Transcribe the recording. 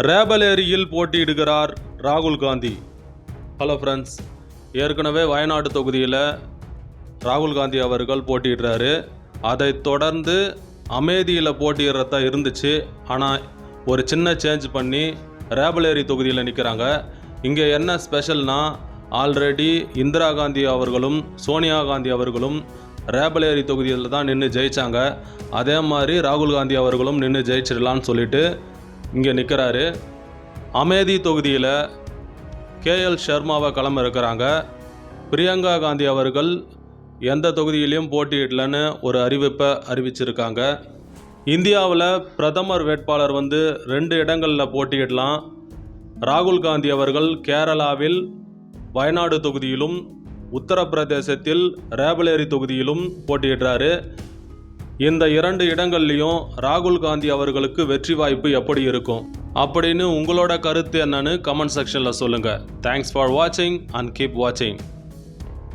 ரேபலேரியில் போட்டியிடுகிறார் ராகுல் Gandhi. Hello friends ஏற்கனவே வயநாடு தொகுதியில் ராகுல் காந்தி அவர்கள் போட்டியிடுறாரு. அதை தொடர்ந்து அமேதியில் போட்டியிடுறதா இருந்துச்சு. ஆனால் ஒரு சின்ன சேஞ்ச் பண்ணி ரேபலேரி தொகுதியில் நிற்கிறாங்க இங்கே என்ன ஸ்பெஷல்னால் ஆல்ரெடி இந்திரா காந்தி அவர்களும் சோனியா காந்தி அவர்களும் ரேபலேரி தொகுதியில் தான் நின்று ஜெயிச்சாங்க. அதே மாதிரி ராகுல் காந்தி அவர்களும் நின்று ஜெயிச்சிடலான்னு சொல்லிட்டு இங்கே நிற்கிறாரு. அமேதி தொகுதியில் கேஎல் சர்மாவை களம் இருக்கிறாங்க பிரியங்கா காந்தி அவர்கள் எந்த தொகுதியிலையும் போட்டியிடலன்னு ஒரு அறிவிப்பை அறிவிச்சிருக்காங்க. இந்தியாவில் பிரதமர் வேட்பாளர் வந்து ரெண்டு இடங்களில் போட்டியிடலாம். ராகுல் காந்தி அவர்கள் கேரளாவில் வயநாடு தொகுதியிலும் உத்தரப்பிரதேசத்தில் ரேபலேரி தொகுதியிலும் போட்டியிடுறாரு. இந்த இரண்டு இடங்கள்லையும் ராகுல் காந்தி அவர்களுக்கு வெற்றி வாய்ப்பு எப்படி இருக்கும்? அப்படின்னு உங்களோட கருத்து என்னன்னு கமெண்ட் செக்ஷனில் சொல்லுங்கள் தேங்க்ஸ் ஃபார் வாட்சிங் அண்ட் கீப் வாட்சிங்